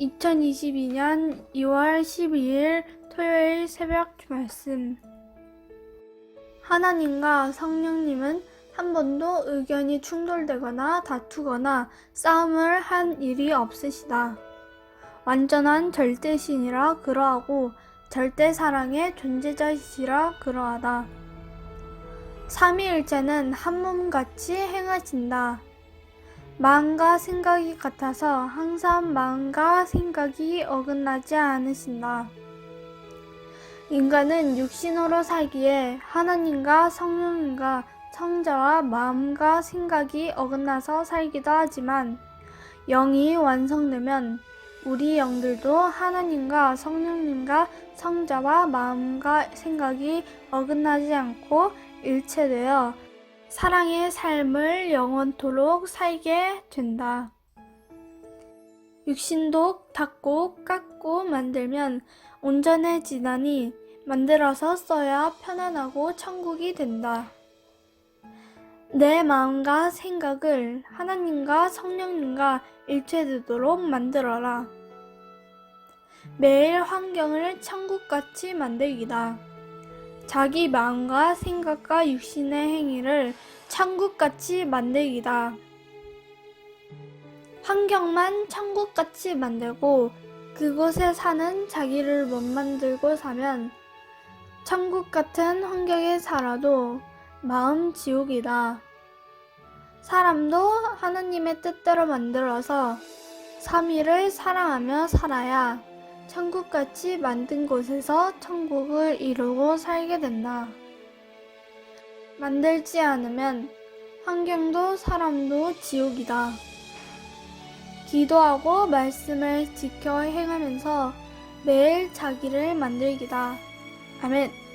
2022년 2월 12일 토요일 새벽 말씀. 하나님과 성령님은 한 번도 의견이 충돌되거나 다투거나 싸움을 한 일이 없으시다. 완전한 절대신이라 그러하고 절대 사랑의 존재자이시라 그러하다. 삼위일체는 한 몸같이 행하신다. 마음과 생각이 같아서 항상 마음과 생각이 어긋나지 않으신다. 인간은 육신으로 살기에 하나님과 성령님과 성자와 마음과 생각이 어긋나서 살기도 하지만 영이 완성되면 우리 영들도 하나님과 성령님과 성자와 마음과 생각이 어긋나지 않고 일체되어 사랑의 삶을 영원토록 살게 된다. 육신도 닦고 깎고 만들면 온전해지다니 만들어서 써야 편안하고 천국이 된다. 내 마음과 생각을 하나님과 성령님과 일체되도록 만들어라. 매일 환경을 천국같이 만들기다. 자기 마음과 생각과 육신의 행위를 천국같이 만들기다. 환경만 천국같이 만들고 그곳에 사는 자기를 못 만들고 사면 천국 같은 환경에 살아도 마음 지옥이다. 사람도 하나님의 뜻대로 만들어서 삼위를 사랑하며 살아야 천국같이 만든 곳에서 천국을 이루고 살게 된다. 만들지 않으면 환경도 사람도 지옥이다. 기도하고 말씀을 지켜 행하면서 매일 자기를 만들기다. 아멘.